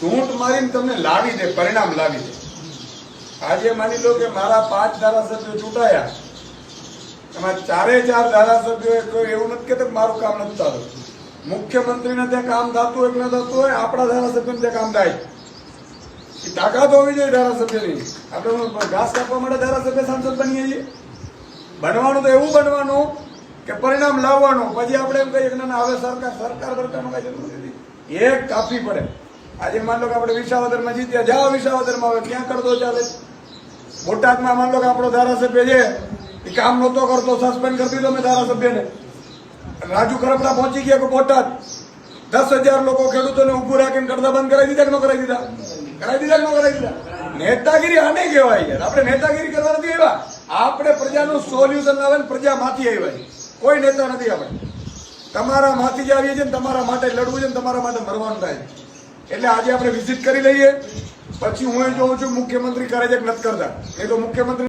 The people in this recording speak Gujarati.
ચૂંટ મારીને તમને લાવી દે, પરિણામ લાવી દે. આજે માની લો કે મારા પાંચ ધારાસભ્યો ચૂંટાયા. એમાં ચારે ચાર ધારાસભ્યો કોઈ એવું નથી કહેતા મારું કામ નથી થતું મુખ્યમંત્રીને ત્યાં કામ થતું હોય કે ન થતું હોય, આપણા ધારાસભ્યને ત્યાં કામ થાય. એ તાકાત હોવી જોઈએ ધારાસભ્યની. આપણે ઘાસ કાપવા માટે ધારાસભ્ય સાંસદ બનીએ છીએ? બનવાનું તો એવું બનવાનું કે પરિણામ લાવવાનું. પછી આપણે એમ કહીએ કે ના હવે સરકાર સરકાર સરકારનો કઈ જરૂર એક કાપવી પડે. આજે માન લો કે આપણે વિસાવદરમાં જીત્યા, જાઓ વિસાવદરમાં હવે, ક્યાં કરતો ચાલે? બોટાદમાં માન લો કે આપણો ધારાસભ્ય છે, એ કામ નહોતો કરતો સસ્પેન્ડ કરી દીધો મેં ધારાસભ્યને. રાજુ ખરપડા પહોંચી ગયા કે બોટાદ? દસ હજાર લોકો ખેડૂતોને ઉભું રાખીને કરતા બંધ કરાવી દીધા કે ન કરાવી દીધા? કરાવી દીધા કે ન કરાવી દીધા? નેતાગીરી આને કહેવાય યાર. આપણે નેતાગીરી કરવા નથી આવ્યા. આપણે પ્રજાનું સોલ્યુશન આવે ને પ્રજામાંથી આવ્યા. કોઈ નેતા નથી આપણે. તમારા માંથી જ આવીએ છીએ તમારા માટે લડવું છે તમારા માટે મરવાનું થાય છે. એટલે આજે આપણે વિઝિટ કરી લઈએ. પછી હું એ જોઉં છું, મુખ્યમંત્રી કરે છે કે નથી કરતા. એ તો મુખ્યમંત્રી